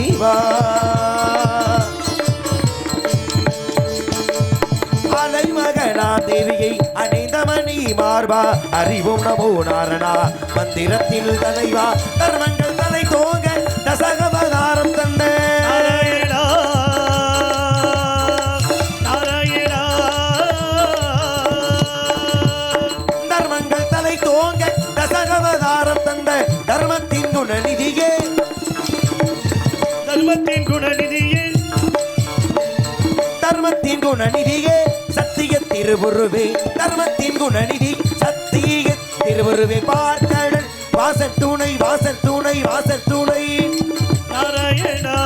தலைவா அலைமகளாம் தேவியை அணிந்த மணி மார்பா. அறிவோம் நமோ நாரணா. மந்திரத்தில் தலைவா. தர்மங்கள் தலை தோங்க தசகவதாரம் தந்த. தர்மங்கள் தலை தோங்க தசகவதாரம் தந்த. தர்மத்தின் குணநிதியே தர்மத்தின் குணநிதியே. தர்மத்தின் குணநிதியே சத்திய திருவுருவே. தர்மத்தின் குணநிதி சத்திய திருவுருவே. பார்க்கடல் வாசல் துணை வாசல் துணை வாசல் துணை. நாராயணா.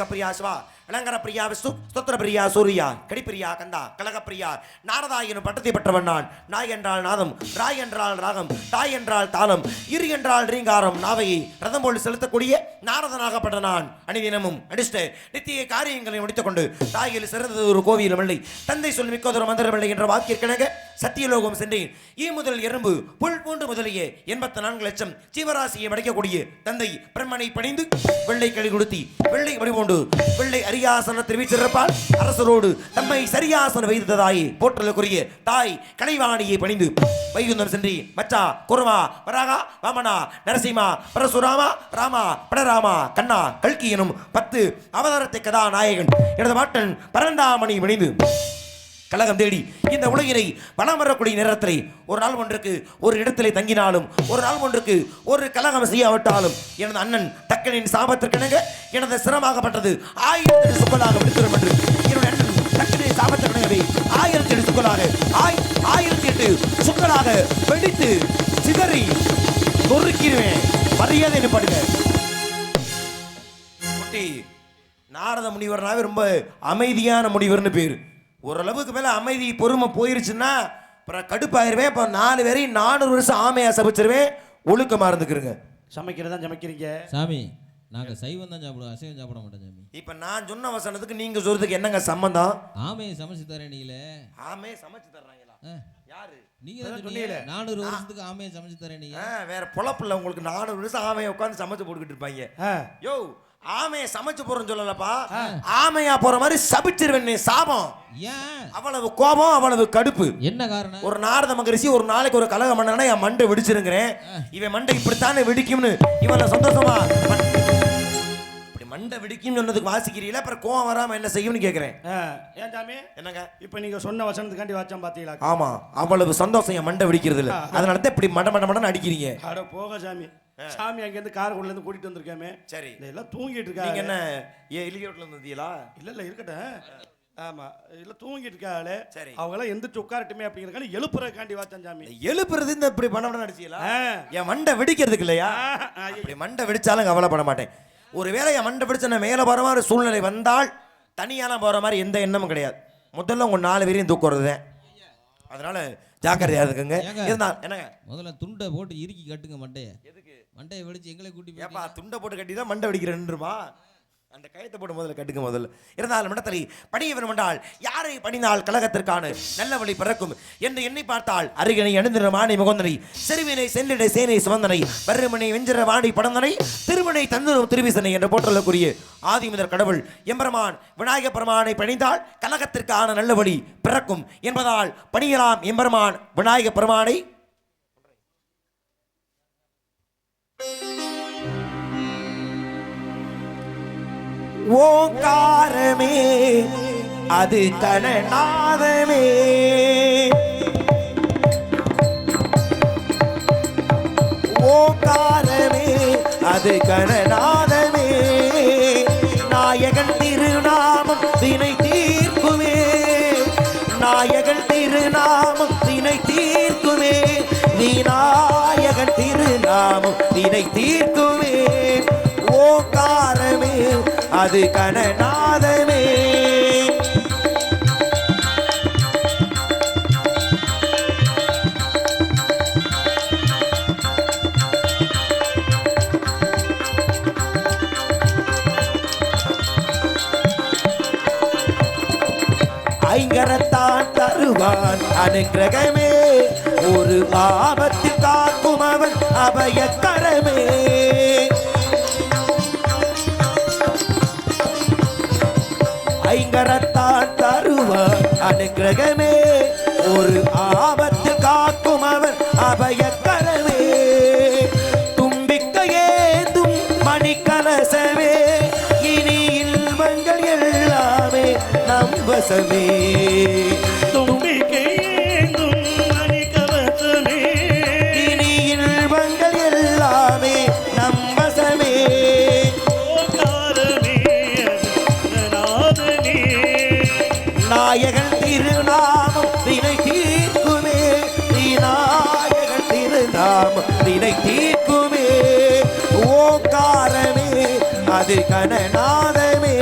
அபிஷேக பிரியா சிவா அலங்கர பிரியா விசு ஸ்தோத்திர பிரியா சூர்யா கடிப்பிரியா கந்தா கலக பிரியா நாரதா எனும் பட்டத்தை பெற்றவன் நான். நாய் என்றால் நாதம் ராய் என்றால் ராகம் தாய் என்றால் தாளம் இரு என்றால் ரீங்காரம் நாவையை ரதம் போல் செலுத்தக்கூடிய நாரதனாகப்பட்ட நான். அணிதினமும் அடிஷ்ட நித்திய காரியங்களை முடித்துக் கொண்டு தாயில் சிறந்தது ஒரு கோவிலும் இல்லை. தந்தை சொல் மிக்கதொரு மந்திரமில்லை என்ற வாக்கிற்கிணங்க சத்தியலோகம் சென்றேன் ஈ முதல் எறும்பு புல் பூண்டு முதலிய எண்பத்தி நான்கு லட்சம் ஜீவராசியை மடைக்கக்கூடிய தந்தை பிரம்மனை பணிந்து வெள்ளை களி கொடுத்தி வெள்ளை வடிவோண்டு வெள்ளை அரியாசனத்தில் வீற்றிருப்பால் அரசரோடு தம்மை சரியாசனம் வைத்ததாயே போற்றலுக்குரிய தாய் கலைவாணியை பணிந்து வைகுந்தம் சென்றி மச்சா குருமா வராகா வாமனா நரசிம்மா பரசுராமா ராமா படராமா கண்ணா கல்கி எனும் பத்து அவதாரத்தை கதாநாயகன் எனது பாட்டன் பரந்தாமணி பணிந்து கழகம் தேடி இந்த உலகினை வனம் வரக்கூடிய நேரத்தில் ஒரு நாள் ஒன்றுக்கு ஒரு இடத்திலே தங்கினாலும் ஒரு நாள் ஒன்றுக்கு ஒரு கலகம் செய்யாவிட்டாலும் எனது அண்ணன் தக்கனின் சாபத்திற்கிணங்க எனது சிரமாகப்பட்டது ஆயிரத்தி சுக்கலாக விடுத்திரும் என்று என்னுடைய அண்ணன் தக்கனின் சாபத்திற்கிணங்கவே ஆயிரத்தி எட்டு சுக்கலாக ஆய் ஆயிரத்தி எட்டு சுக்கலாக வெடித்து சிதறி நொறுக்கிடுவேன். மரியாதை நிப்பாடுங்க நாரத முனிவர்னாவே ரொம்ப அமைதியான முனிவர்னு பேர். ஓரளவுக்கு மேல அமைதி பொறுமை போயிருச்சுன்னா அப்புறம் கடுப்பாயிருவேன். இப்போ நாலு பேரையும் நானூறு வருஷம் ஆமையா சபிச்சிருவேன். ஒழுக்கமா இருந்துக்கிறங்க சமைக்கிறதா சமைக்கிறீங்க? சாமி நாங்க சைவம் தான் சாப்பிடுவோம் அசைவம் சாப்பிட மாட்டோம் சாமி. இப்போ நான் சொன்ன வசனத்துக்கு நீங்க சொல்றதுக்கு என்னங்க சம்பந்தம்? ஆமையை சமைச்சு தரேன் நீங்களே. ஆமே சமைச்சு தர்றாங்களா? யாரு? நீங்க தான் சொன்னீங்க நானூறு வருஷத்துக்கு ஆமையை சமைச்சு தரேன் நீங்க. வேற பொழப்பில்ல உங்களுக்கு நானூறு வருஷம் ஆமையை உட்காந்து சமைச்சு போட்டுக்கிட்டு இருப்பாங்க. ஆ, யோ ஆமையை சமைச்சு போறேன்னு சொல்லலப்பா. ஆமையா போற மாதிரி சபிச்சிருவேன் நீ சாபம். ஏன்? அவ்வளவு கோபம் அவ்வளவு கடுப்பு. என்ன காரணம்? ஒரு நாரத மகரிஷி ஒரு நாளைக்கு ஒரு கலகம் பண்ணனா என் மண்டை வெடிச்சிருங்கிறேன். இவன் மண்டை இப்படித்தானே வெடிக்கும்னு. இவனை சந்தோஷமா? இப்படி மண்டை வெடிக்கும்னு சொன்னதுக்கு வாசிக்கிறீங்களா? அப்புறம் கோவம் வராம என்ன செய்யும்னு கேக்குறேன். ஆ. ஏன் சாமி? என்னங்க? இப்ப நீங்க சொன்ன வசனத்துக்காண்டி வாச்சம் பாத்தீங்களா? ஆமா. அவ்வளவு சந்தோஷம் என் மண்டை வெடிக்கிறது இல்ல அதனால தான் இப்படி மண்ட மண்ட மண்டன்னு அடிக்கிறீங்க. அட போக சாமி. சாமி அங்க இருந்து காரைக்குடில இருந்து கூட்டிட்டு வந்திருக்காமே. சரி. எல்லாம் தூங்கிட்டு இருக்காங்க என்ன ஏ இலியோட்ல இருந்தீங்களா இல்ல இல்ல இருக்கட்டும். ஆமா இல்ல தூங்கிட்டு இருக்காங்களே சரி. அவங்க எல்லாம் எந்திரிச்சு உட்காரட்டுமே அப்படிங்கறக்காண்டி எழுப்புறதுக்காண்டி வாச்சம் சாமி. எழுப்புறது இந்த இப்படி பண்ண மண்ட அடிச்சீங்களா ஆ. என் மண்டை வெடிக்கிறதுக்கு இல்லையா? அப்படி மண்டை வெடிச்சாலும் கவலைப்பட மாட்டேன். ஒருவேளை என் மண்டை வெடிச்ச நான் மேலே போகிற மாதிரி சூழ்நிலை வந்தால் தனியாலாம் போகிற மாதிரி எந்த எண்ணமும் கிடையாது. முதல்ல உங்க நாலு பேரையும் தூக்குறது தான் அதனால ஜாக்கிரதையா இருக்குங்க? இருந்தால் என்னங்க? முதல்ல துண்டை போட்டு இறுக்கி கட்டுங்க மண்டைய. எதுக்கு மண்டையை வெடிச்சு எங்களை கூட்டி போய் ஏப்பா துண்டை போட்டு கட்டி தான் மண்டை வெடிக்கிறேன்ருமா அந்த கயத்தை போட்டு முதல்ல கட்டுங்க முதல்ல. இருந்தாலும் இடத்துல பணிய வேண்டுமென்றால் யாரை பணிந்தால் கழகத்திற்கான நல்ல வழி பிறக்கும் என்று எண்ணி பார்த்தால் அருகினை அணிந்திர மாணி முகந்தனை செருவினை செல்லிட சேனை சுமந்தனை வறுமனை வெஞ்சிற வாணி படந்தனை திருமணை தந்துரும் திருவிசனை என்று போற்றலுக்குரிய ஆதிமுதர் கடவுள் எம்பெருமான் விநாயக பெருமானை பணிந்தால் கழகத்திற்கான நல்ல வழி பிறக்கும் என்பதால் பணியலாம் எம்பெருமான் விநாயக பெருமானை ஓங்காரமே அது கணநாதமே அது கணநாதமே நாயகன் திருநாமம் தினை தீர்க்குமே. நாயகன் திருநாமம் தினை தீர்க்குமே. விநாயகன் திருநாமம் தினை தீர்க்குமே. ஓங்கார அது கணநாதமே ஐங்கரத்தான் தருவான் அனுகிரகமே ஒரு ஆபத்தில் காக்கும் அவன் அபயக்கரமே. ஐங்கரத்தான் தருவார் அனுகிரகமே ஒரு ஆபத்து காக்கும் அவர் அபயக்கரமே. தும்பிக்க ஏந்தும் மணிக்கலசமே. இனி இல்வங்கள் எல்லாமே நம்பசமே தும்பிக்கை திருநாமம் வினை தீர்க்குமே. ஓங்காரமே அது கணநாதமே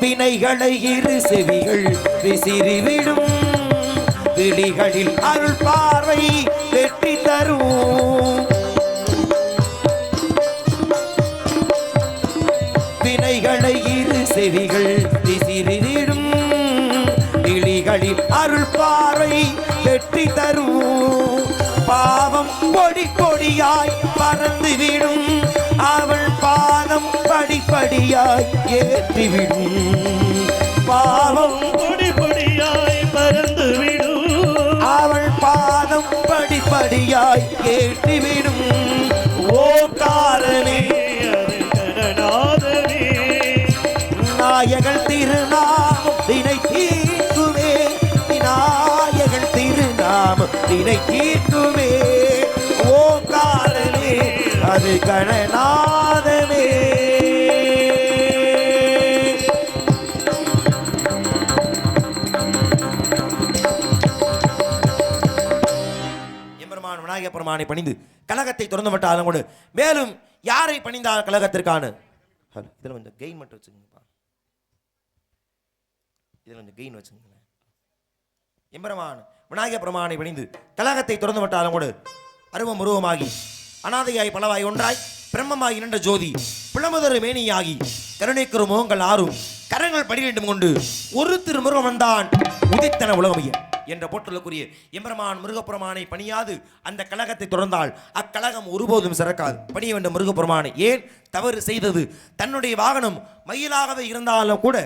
வினைகளை இரு செவிகள் விசிறிவிடும். விழிகளில் அருள் பார்வை வெற்றி தரும். வினைகளை இரு செவிகள் விசிறிவிடும் விழிகளில் அருள் பார்வை வெற்றி தரும். பாவம் கொடி கொடியாய் பறந்துவிடும். அவள் பாதம் படிப்படியாய் ஏற்றிவிடும். பாவம் பொடி பொடியாய் பறந்து விடும் அவள் பாதம் படிப்படியாய் ஏற்றிவிடும். திருநாமம் தினை தீர்க்குமே. விநாயகன் திருநாமம் தினை தீர்க்குமே. ஓங்காரமே அது கணநாதமே எம்பெருமான் விநாயக பெருமானை பணிந்து கழகத்தை திறந்து விட்டாலும் கூட மேலும் யாரை பணிந்தால் கழகத்திற்கான இதில் கொஞ்சம் கெயின் மட்டும் வச்சுக்கோங்க இதில் கொஞ்சம் கெயின் வச்சுக்கோங்களேன். எம்பெருமான் விநாயக பெருமானை பணிந்து கலகத்தை திறந்து விட்டாலும் கூட அருவம் உருவமாகி அனாதையாய் பலவாய் ஒன்றாய் பிரம்மமாய் இரண்ட ஜோதி பிளமுதரு மேனியாகி கருணைக்குறு முகங்கள் ஆறும் கரங்கள் படிவேண்டும் கொண்டு ஒரு திருமுருகன் வந்தான் உதித்தன உலகமைய என்ற போற்றலுக்குரிய எம்பெருமான் முருகப்பெருமானை பணியாது அந்த கழகத்தை தொடர்ந்தால் அக்கழகம் ஒருபோதும் சிறக்காது. பணிய வேண்டும் முருகப்பெருமானை. ஏன்? தவறு செய்தது தன்னுடைய வாகனம் மயிலாகவே இருந்தாலும் கூட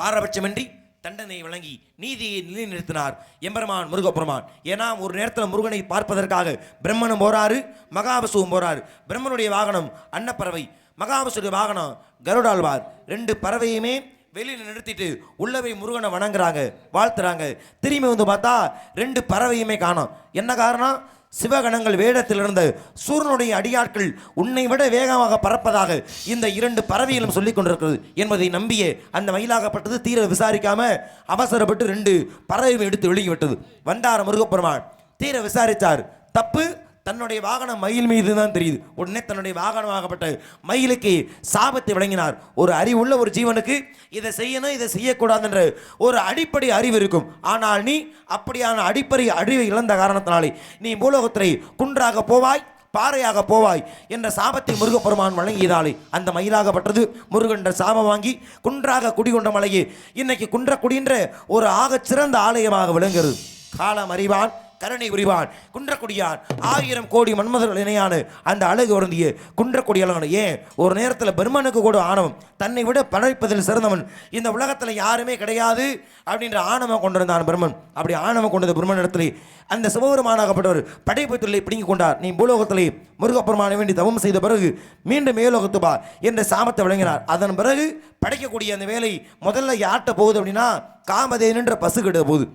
பாரபட்சமின்றி தண்டனை வழங்கி நீதியை நிலைநிறுத்தினார். எம்பெருமான் முருகப்பெருமான். ஏன்னா ஒரு நேரத்தில் முருகனை பார்ப்பதற்காக பிரம்மனும் போறாரு மகாபசுவும் போறாரு. பிரம்மனுடைய வாகனம் அன்னப்பறவை மகாபசுடைய வாகனம் கருடாழ்வார். ரெண்டு பறவையுமே வெளியில் நிறுத்திட்டு உள்ளவை முருகனை வணங்குறாங்க வாழ்த்துறாங்க. திரும்பி வந்து பார்த்தா ரெண்டு பறவையுமே காணும். என்ன காரணம்? சிவகணங்கள் வேடத்தில் இருந்த சூரனுடைய அடியாட்கள் உன்னை விட வேகமாக பறப்பதாக இந்த இரண்டு பறவைகளும் சொல்லிக் கொண்டிருக்கிறது என்பதை நம்பியே அந்த மயிலாகப்பட்டது தீர விசாரிக்காம அவசரப்பட்டு ரெண்டு பறவையும் எடுத்து வெளியிட்டது வந்தார முருகப்பெருமான் தீர விசாரித்தார். தப்பு தன்னுடைய வாகனம் மயில் மீது தான் தெரியுது. உடனே தன்னுடைய வாகனமாகப்பட்ட மயிலுக்கு சாபத்தை வழங்கினார். ஒரு அறிவுள்ள ஒரு ஜீவனுக்கு இதை செய்யணும் இதை செய்யக்கூடாதுன்ற ஒரு அடிப்படை அறிவு இருக்கும். ஆனால் நீ அப்படியான அடிப்படை அறிவை இழந்த காரணத்தினாலே நீ பூலோகத்திலே குன்றாக போவாய் பாறையாக போவாய் என்ற சாபத்தை முருகப்பெருமான் வழங்கியதாலே அந்த மயிலாகப்பட்டது. முருகன்ற சாபம் வாங்கி குன்றாக குடிகொண்ட மலையே இன்னைக்கு குன்றக்குடின்ற ஒரு ஆகச் சிறந்த ஆலயமாக விளங்குகிறது. காலம் அறிவான் கருணை புரிவான் குன்றக்குடியான். ஆயிரம் கோடி மன்மதர்கள் இணையான அந்த அழகு வருந்திய குன்றக்குடியாளன் ஏன்? ஒரு நேரத்தில் பெருமனுக்கு கூட ஆணவம். தன்னை விட படைப்பதில் சிறந்தவன். இந்த உலகத்தில் யாருமே கிடையாது அப்படின்ற ஆணவம் கொண்டிருந்தான் பிரம்மன் அப்படி ஆணவம் கொண்டது பிரம்மன் இடத்துல அந்த சிவபெருமானாகப்பட்டவர் படைப்பு தொழிலை பிடுங்கிக் கொண்டார். நீ பூலோகத்திலே முருகப்பெருமான வேண்டி தவம் செய்த பிறகு மீண்டும் மேலோகத்து பா என்ற சாமத்தை விளங்கினார் அதன் பிறகு படைக்கக்கூடிய அந்த வேலை முதல்ல யார்கிட்ட போகுது அப்படின்னா காமதேனுன்ற பசு கிட்ட போகுது.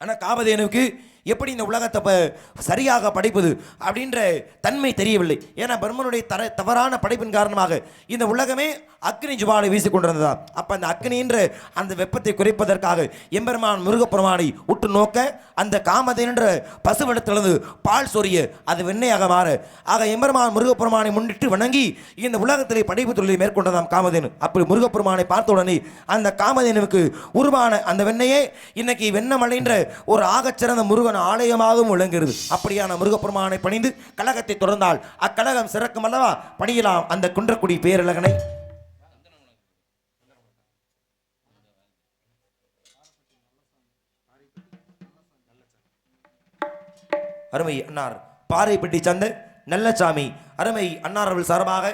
ஆனால் காமதேனுக்கு எப்படி இந்த உலகத்தை சரியாக படைப்பது அப்படின்ற தன்மை தெரியவில்லை. ஏன்னா பிரம்மனுடைய தர தவறான படைப்பின் காரணமாக இந்த உலகமே அக்னி ஜுவாலை வீசி கொண்டிருந்ததா? அப்போ அந்த அக்னின்ற அந்த வெப்பத்தை குறைப்பதற்காக எம்பெருமான் முருகப்பெருமானை உற்று நோக்க அந்த காமதேன்ற பசுவிடத்திலிருந்து பால் சொரிய அது வெண்ணையாக மாற ஆக எம்பெருமான் முருகப்பெருமானை முன்னிட்டு வணங்கி இந்த உலகத்திலே படைப்பு தொழிலை மேற்கொண்டதாம் காமதேனு. அப்படி முருகப்பெருமானை பார்த்த உடனே அந்த காமதேனுவுக்கு உருவான அந்த வெண்ணையே இன்னைக்கு வெண்ணமலைன்ற ஒரு ஆகச்சிறந்த முருக முருகன் ஆலயமாகவும் விளங்குகிறது. அப்படியான முருகப்பெருமானை பணிந்து கழகத்தை தொடர்ந்தால் அக்கழகம் சிறக்கும் அல்லவா? பணியலாம் அந்த குன்றக்குடி பேரழகனை. அருமை அன்னார் பாறைப்பட்டி சந்தை நல்லசாமி அருமை அன்னார் அவர்கள் சார்பாக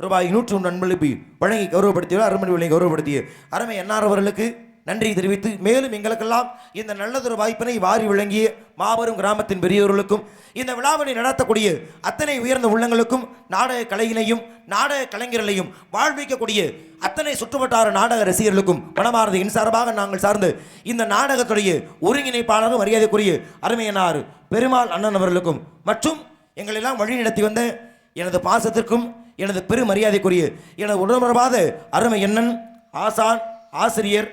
ரூபாய் நூற்றி ஒன்று அன்பளிப்பி வழங்கி கௌரவப்படுத்தியவர் அருமணி வழங்கி கௌரவப்படுத்திய அருமை அன்னார் அவர்களுக்கு நன்றி தெரிவித்து மேலும் எங்களுக்கெல்லாம் இந்த நல்லதொரு வாய்ப்பினை வாரி விளங்கிய மாபெரும் கிராமத்தின் பெரியவர்களுக்கும் இந்த விழாவினை நடத்தக்கூடிய அத்தனை உயர்ந்த உள்ளங்களுக்கும் நாடக கலையினையும் நாடக கலைஞர்களையும் வாழ்விக்கக்கூடிய அத்தனை சுற்றுவட்டார நாடக ரசிகர்களுக்கும் மனமார்ந்த என் சார்பாக நாங்கள் சார்ந்து இந்த நாடகத்துடைய ஒருங்கிணைப்பாளரும் மரியாதைக்குரிய அருமையனார் பெருமாள் அண்ணன் அவர்களுக்கும் மற்றும் எங்களெல்லாம் வழி நடத்தி வந்த எனது பாசத்திற்கும் எனது பெருமரியாதைக்குரிய எனது உடம்பரவாத அருமை எண்ணன் ஆசான் ஆசிரியர்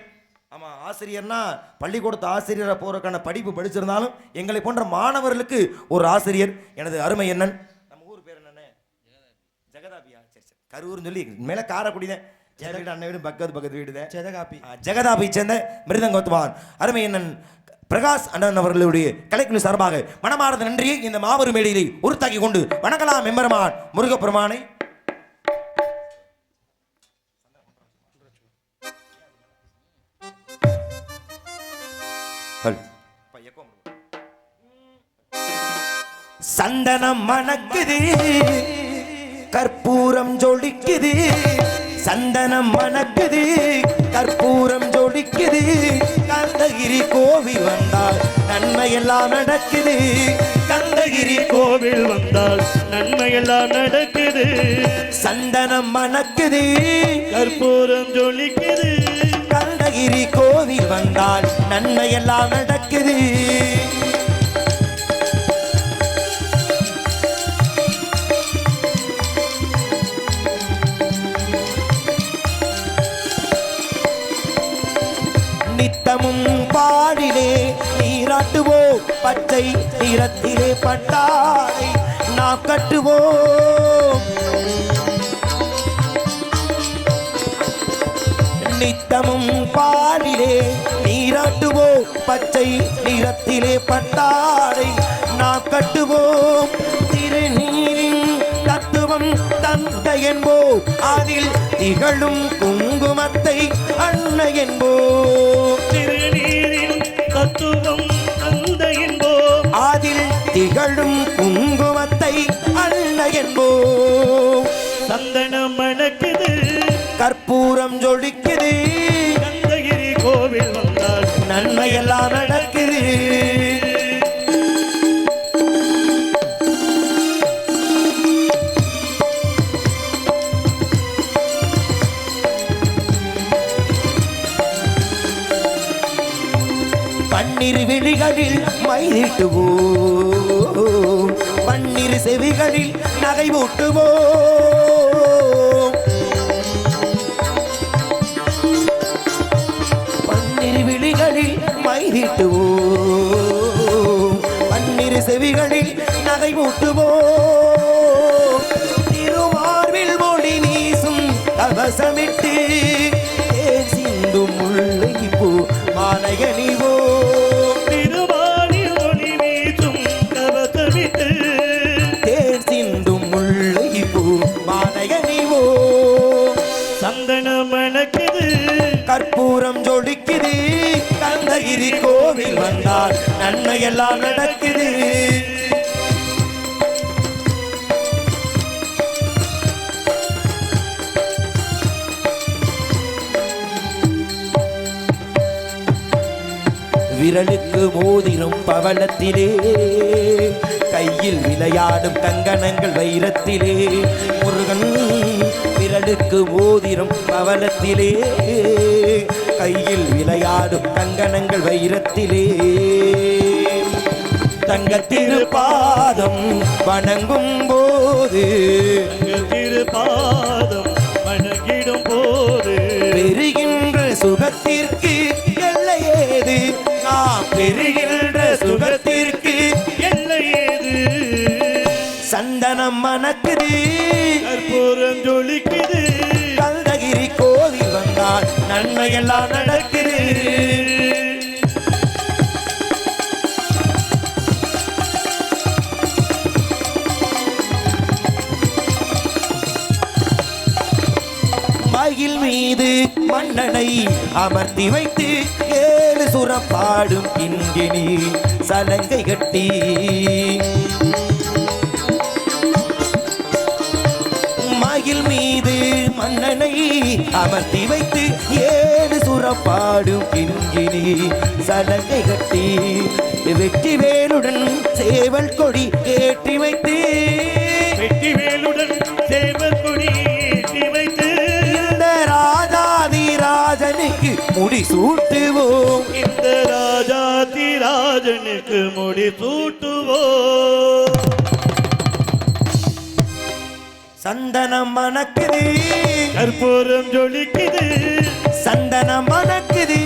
ஆசிரியர்னா பள்ளிக்கூடத்து ஆசிரியரை போகிறதுக்கான படிப்பு படிச்சிருந்தாலும் எங்களை போன்ற மாணவர்களுக்கு ஒரு ஆசிரியர். எனது அருமை எண்ணன் நம்ம ஊர் பேர் என்னண்ணே? ஜெகதாபியா? சரி சரி. கரூர்னு சொல்லி மேலே காரைக்குடி தான் என் வீடு அண்ணன் வீடு பக்கத்து பக்கத்து வீடு தான். ஜெதகாப்பி ஜெகதாபை சேர்ந்த மிருதங்கோத்வான். அருமை அண்ணன் பிரகாஷ் அண்ணன் அவர்களுடைய கலைக்குழு சார்பாக மனமார்ந்த நன்றியை இந்த மாபெரும் மேடையிலே உருத்தாக்கி கொண்டு வணங்கலாம் எம்பெருமான் முருகப்பெருமானை. சந்தனம் மணக்குது கற்பூரம் ஜொலிக்குது. சந்தனம் மணக்குது கற்பூரம் ஜொலிக்குது. கந்தகிரி கோவில் வந்தால் நன்மை எல்லாம் நடக்குது. கந்தகிரி கோவில் வந்தால் நன்மையெல்லாம் நடக்குது. சந்தனம் மணக்குது கற்பூரம் ஜொலிக்குது. அருணகிரி கோவில் வந்தால் நன்மையெல்லாம் நடக்குது. நித்தமும் பாடிலே நீராட்டுவோம். பச்சை நிறத்திலே பட்டாடை நாம் கட்டுவோம். நித்தமும் பாடிலே நீராட்டுவோம். பச்சை நிறத்திலே பட்டாடை நாம் கட்டுவோம். திருநீரின் தத்துவம் தந்த என்போம். அதில் திகழும் குங்குமத்தை அன்ன என்போம். திருநீரின் தத்துவம் தந்த என்போம். அதில் திகழும் குங்குமத்தை அன்ன என்போம். சந்தனம் மணக்குது கற்பூரம் ஜொலிக்குது செவிகளில் நகை ஊட்டுவோம் பன்னிரு விழிகளில் மைதிட்டுவோம் பன்னிரு செவிகளில் நகை ஊட்டுவோம் திருமார்பில் மொழி நீசும் கவசமிட்டு சிந்தும் முல்லை பூ. மாலையணிவோம் எல்லாம் நடக்குது. விரலுக்கு மோதிரும் பவளத்திலே கையில் விளையாடும் கங்கணங்கள் வைரத்திலே முருகன் விரலுக்கு மோதிரும் பவளத்திலே கையில் விளையாடும் கங்கணங்கள் வைரத்திலே. தங்கத்திரு பாதம் வணங்கும் போது. திருப்பாதம் வணங்கிடும் போது. பெறுகின்ற சுகத்திற்கு எல்லையேது நாம் பெறுகின்ற சுகத்திற்கு எல்லை ஏது? சந்தனம் மணக்குது. கற்பூரம் ஜொலிக்குது கந்தகிரி கோவில் வந்தால் நன்மை எல்லாம் மன்னனை அமர்த்தி வைத்து ஏழு சுரம் பாடும் கிண்கிணி சலங்கை கட்டி. மயில் மீது மன்னனை அமர்த்தி வைத்து ஏழு சுரப்பாடும் இங்கினி சலங்கை கட்டி. வெற்றி வேலுடன் சேவல் கொடி ஏற்றி வைத்து வெற்றி வேலுடன் ராஜனுக்கு முடி சூட்டுவோம் இந்த ராஜாதி ராஜனுக்கு முடி சூட்டுவோ சந்தனம் மணக்குது. கற்பூரம் ஜொலிக்குது. சந்தனம் மணக்குது.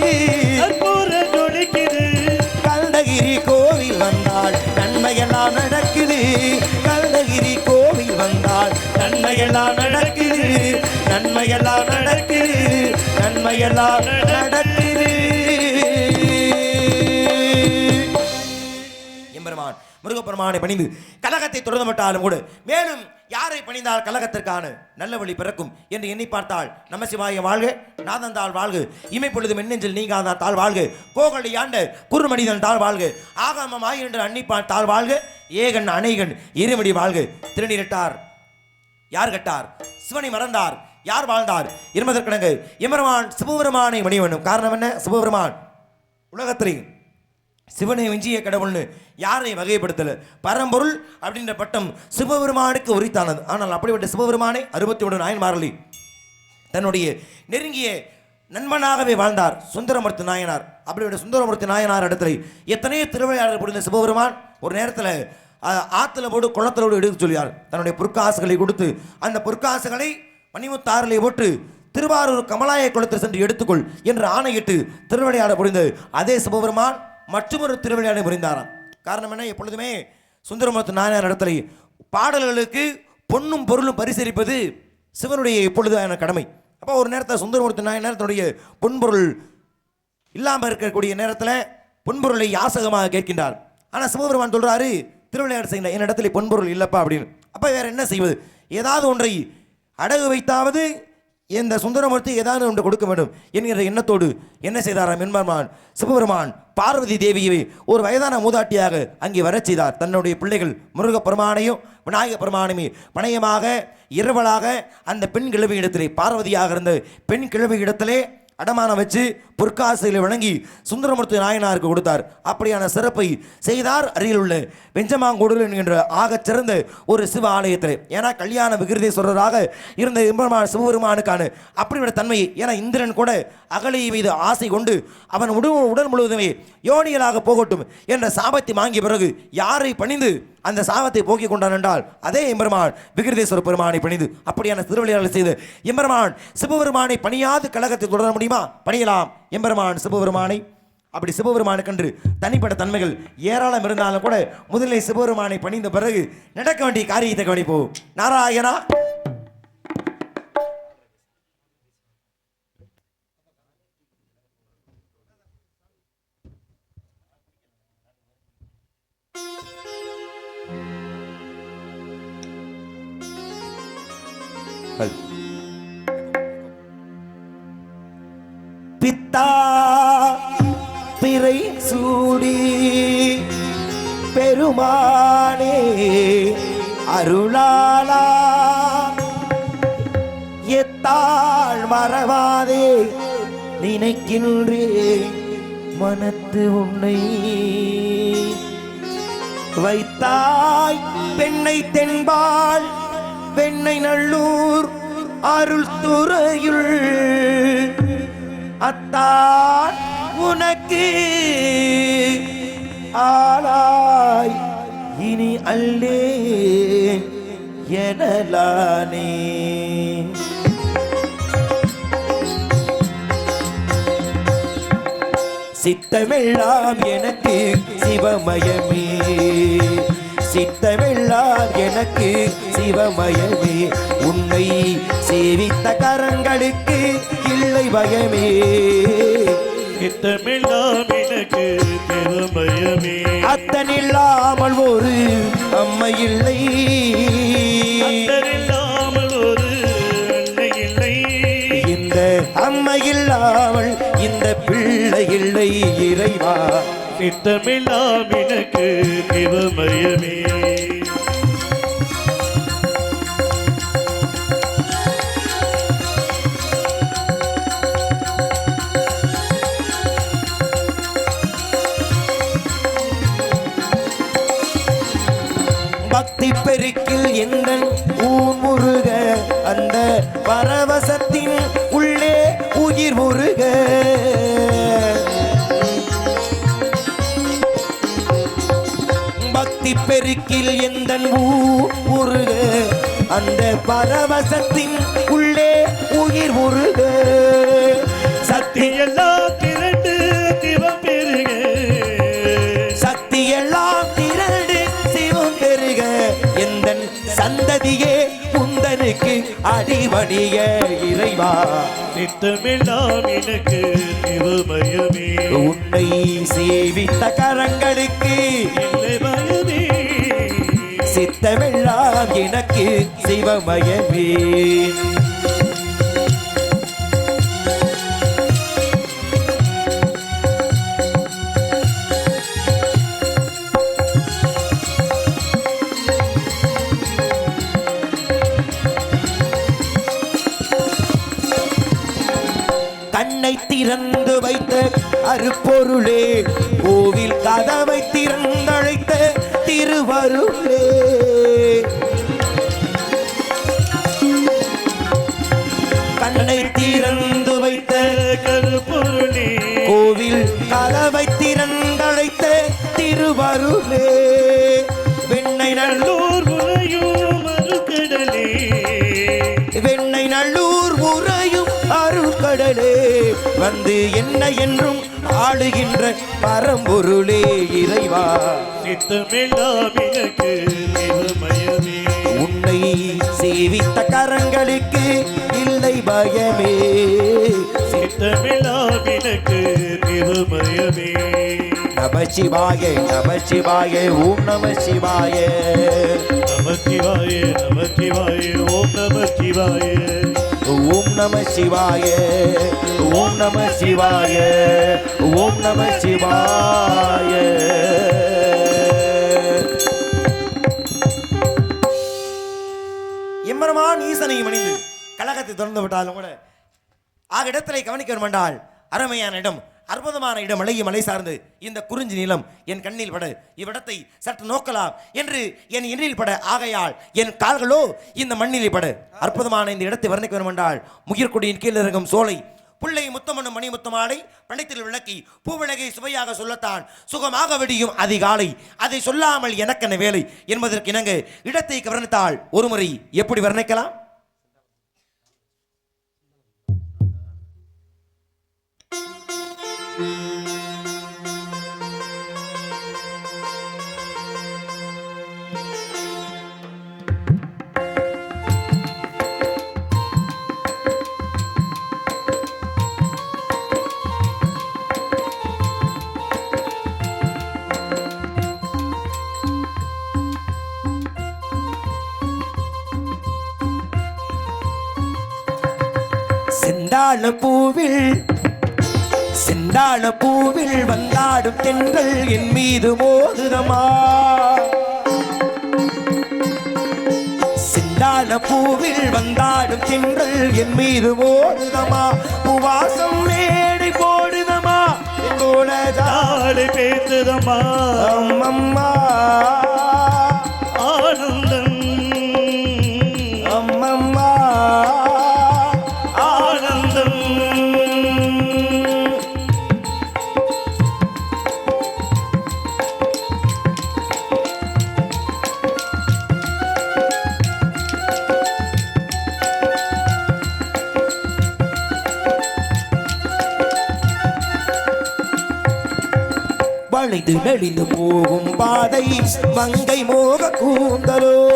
கற்பூரம் ஜொலிக்குது. கந்தகிரி கோவில் வந்தால் நன்மையெல்லாம் நடக்குது. கந்தகிரி கோவில் வந்தால் நன்மையெல்லாம் நடக்குது. நன்மையெல்லாம் நடக்குது நன்மையெல்லாம் நடக்குது. எம்பெருமான் முருகப்பெருமானை பணிந்து கலகத்தை தொடர்ந்துவிட்டாலும் கூட மேலும் யாரை பணிந்தால் கலகத்திற்கான நல்ல வழி பிறக்கும் என்று எண்ணி பார்த்தால் நமசிவாய வாழ்க நாதந்தாள் வாழ்க இமை பொழுது மென்னெஞ்சில் நீங்காதா தாழ் வாழ்க கோகலி ஆண்ட குறுமனிதன் தாழ் வாழ்க ஆகாமம் என்று அன்னிப்பான் தாழ் வாழ்க ஏகன் அணைகன் இருமடி வாழ்க. திருநீரிட்டார் யார் கட்டார்? சிவனை மறந்தார் யார் வாழ்ந்தார்? என்பதற்கிடங்கு இமரமான் சிவபெருமானை மணிவனும் காரணம் என்ன? சிவபெருமான் உலகத்திலே சிவனை விஞ்சிய கடவுள்னு யாரை வகைப்படுத்தல? பரம்பொருள் அப்படின்ற பட்டம் சிவபெருமானுக்கு உரித்தானது. ஆனால் அப்படிப்பட்ட சிவபெருமானை அறுபத்தி ஒன்று நாயன்மாரலி தன்னுடைய நெருங்கிய நண்பனாகவே வாழ்ந்தார். சுந்தரமூர்த்தி நாயனார். அப்படிப்பட்ட சுந்தரமூர்த்தி நாயனார் இடத்துல எத்தனையோ திருவிளையாடல் புரிந்த சிவபெருமான் ஒரு நேரத்தில் ஆற்றுல போட்டு குளத்திலோடு எடுத்து சொல்லியார். தன்னுடைய பொற்காசுகளை கொடுத்து அந்த பொற்காசுகளை மணிமுத்தாறிலே போட்டு திருவாரூர் கமலாய குளத்தில் சென்று எடுத்துக்கொள் என்று ஆணையிட்டு திருவிளையாட புரிந்தது அதே சிவபெருமான் மற்றொரு திருவிளையாடை புரிந்தாராம். காரணம் என்ன? எப்பொழுதுமே சுந்தரமூர்த்தி நாயனார் இடத்துல பாடல்களுக்கு பொன்னும் பொருளும் பரிசீலிப்பது சிவனுடைய எப்பொழுதான கடமை. அப்போ ஒரு நேரத்தில் சுந்தரமூர்த்தி நாயனார் தன்னுடைய பொன்பொருள் இல்லாமல் இருக்கக்கூடிய நேரத்தில் பொன்பொருளை யாசகமாக கேட்கின்றார். ஆனால் சிவபெருமான் சொல்கிறாரு திருவிளையாடு செய்யல என் இடத்துல பொன்பொருள் இல்லைப்பா அப்படின்னு. அப்போ வேறு என்ன செய்வது? ஏதாவது ஒன்றை அடகு வைத்தாவது இந்த சுந்தரமூர்த்தி ஏதாவது ஒன்று கொடுக்க வேண்டும் என்கிற எண்ணத்தோடு என்ன செய்தாராம் என்பெருமான் சிவபெருமான் பார்வதி தேவியை ஒரு வயதான மூதாட்டியாக அங்கே வரச் செய்தார். தன்னுடைய பிள்ளைகள் முருக பெருமானையும் விநாயக பெருமானையும் பணையமாக இரவலாக அந்த பெண் கிழவி இடத்திலே பார்வதியாக இருந்த பெண் கிழவி இடத்திலே அடமானம் வச்சு பொற்காசையில் வழங்கி சுந்தரமூர்த்தி நாயனாருக்கு கொடுத்தார். அப்படியான சிறப்பை செய்தார் அருகில் உள்ள வெஞ்சமாங்கோடு என்கின்ற ஆகச் சிறந்த ஒரு சிவ ஆலயத்தில். ஏன்னா கல்யாண விகிருதேஸ்வரராக இருந்த எம்பெருமான் சிவபெருமானுக்கான அப்படிப்பட்ட தன்மை ஏன்னா இந்திரன் கூட அகலை மீது ஆசை கொண்டு அவன் உடல் உடல் முழுவதுமே யோனிகளாக போகட்டும் என்ற சாபத்தை வாங்கிய பிறகு யாரை பணிந்து அந்த சாபத்தை போக்கிக் கொண்டான் என்றால் அதே எம்பெருமான் விகிருதேஸ்வர பெருமானை பணிந்து அப்படியான திருவிளையாடல் செய்து எம்பெருமான் சிவபெருமானை பணியாது கழகத்தை தொடர முடியுமா? பணியலாம். எம்பெருமான் சிவபெருமானை. அப்படி சிவபெருமானுக்கென்று தனிப்பட்ட தன்மைகள் ஏராளம் இருந்தாலும் கூட முதலில் சிவபெருமானை பணிந்த பிறகு நடக்க வேண்டிய காரியத்தை கவனிப்போம். நாராயணா! பித்தா பிறை சூடி பெருமானே அருளாளா. எத்தாள் மறவாதே நினைக்கின்றே மனத்து உன்னை. வைத்தாய் பெண்ணை தென்பால் பெண்ணை நல்லூர் அருள் துறையுள். அத்தான் உனக்கு ஆளாய். இனி அல்லே எனலானே. சித்தமெல்லாம் எனக்கு சிவமயமே. சித்தமெல்லாம் எனக்கு சிவமயமே. உன்னை சேவித்த கரங்களுக்கு இல்லை பயமே. நித்தமெல்லாம் எனக்கு பெருமயமே அத்தனில்லாமல் ஒரு அம்மை இல்லை. அத்தரில்லாமல் ஒரு அன்னை இல்லை. இந்த அம்மை இல்லாமல் இந்த பிள்ளை இல்லை இறைவா. நித்தமெல்லாம் எனக்கு சிவமயமே. பக்தி பெருக்கில் எந்தன் ஊர் முருக அந்த பரவசத்தின் உள்ளே உயிர் முருக. பக்தி பெருக்கில் எந்தன் ஊர் முருக அந்த பரவசத்தின் உள்ளே உயிர் முருக சக்தி எல்லாம் திரண்டு திவம் பெருக. சக்தி எல்லாம் திரண்டு சிவம் பெருக. எந்தன் சந்ததியே முந்தனுக்கு அடிபணிய இறைவா. நித்தமெல்லாம் எனக்கு பெருமயமே உன்னை சேவித்த கரங்களுக்கு சித்தமெல்லாம் எனக்கு சிவமயமே. கண்ணை திறந்து வைத்த கருப்பொருளே. கோவில் கதவை திறந்தழைத்த திருவருளே. வெண்ணை நல்லூர் உறையும் மறுக்கடலே வெண்ணை நல்லூர் உறையும் அருள்கடலே வந்து என்ன என்றும் ஆளுகின்ற பரம்பொருளே இறைவா. பெருமயமே உன்னை சேவித்த கரங்களுக்கு பயமே நித்தமெல்லாம் எனக்கு பெருமயமே நம சிவாய நம சிவாய ஓம் நம சிவாய நமச்சிவாய நமச்சிவாய ஓம் நமச்சிவாய. ஓம் நம சிவாய ஓம் நம சிவாய ஓம் நம சிவாய எம்பெருமான் ஈசனை மணிந்து கழகத்தை திறந்து விட்டாலும் கூட ஆக இடத்திலே கவனிக்க வேண்டால் அருமையான இடம் அற்புதமான இடம் அழகிய மலை சார்ந்து இந்த குறிஞ்சி நிலம் என் கண்ணில் பட இவ்விடத்தை சற்று நோக்கலாம் என்று என் எண்ணில் பட ஆகையால் என் கால்களோ இந்த மண்ணிலே பட. அற்புதமான இந்த இடத்தை வர்ணிக்க வேண்டுமென்றால் முகிர்குடியின் கீழ் இருக்கும் சோலை புள்ளை முத்தமனும் மணி முத்தமாலை பணத்தில் விளக்கி பூவிளகை சுவையாக சொல்லத்தான் சுகமாக விடியும் அதிகாலை அதை சொல்லாமல் எனக்கென வேலை என்பதற்கு இணங்க இடத்தை கவனித்தால் ஒருமுறை எப்படி வர்ணிக்கலாம்? செந்தாழ பூவில் செந்தாழ பூவில் வந்தாடும் பெண்கள் என் மீது மோதுதமா செந்தாழ பூவில் வந்தாடும் பெண்கள் என் மீது மோதுதமா பூவாசம் மேடை போடுதமா போலதா ஆளை பேத்துதம்மா. அம்மம்மா. வளைந்து நெளிந்து போகும் பாதை மங்கை மோக கூந்தலோ.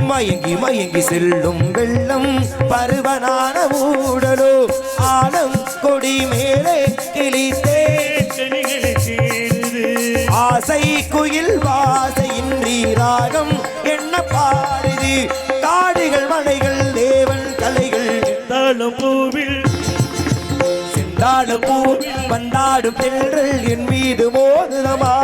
மயங்கி மயங்கி செல்லும் வெள்ளம் பருவனான ஊடலோ. ஆழம் கொடி மேலே கிழித்தே. ஆசை குயில் வாசையின்றி ராகம் என்ன பாடுது? காடுகள் மலைகள் தேவன் கலைகள். தாளம் பந்தாடும் தென்றல் என் மீது மோதுதமா?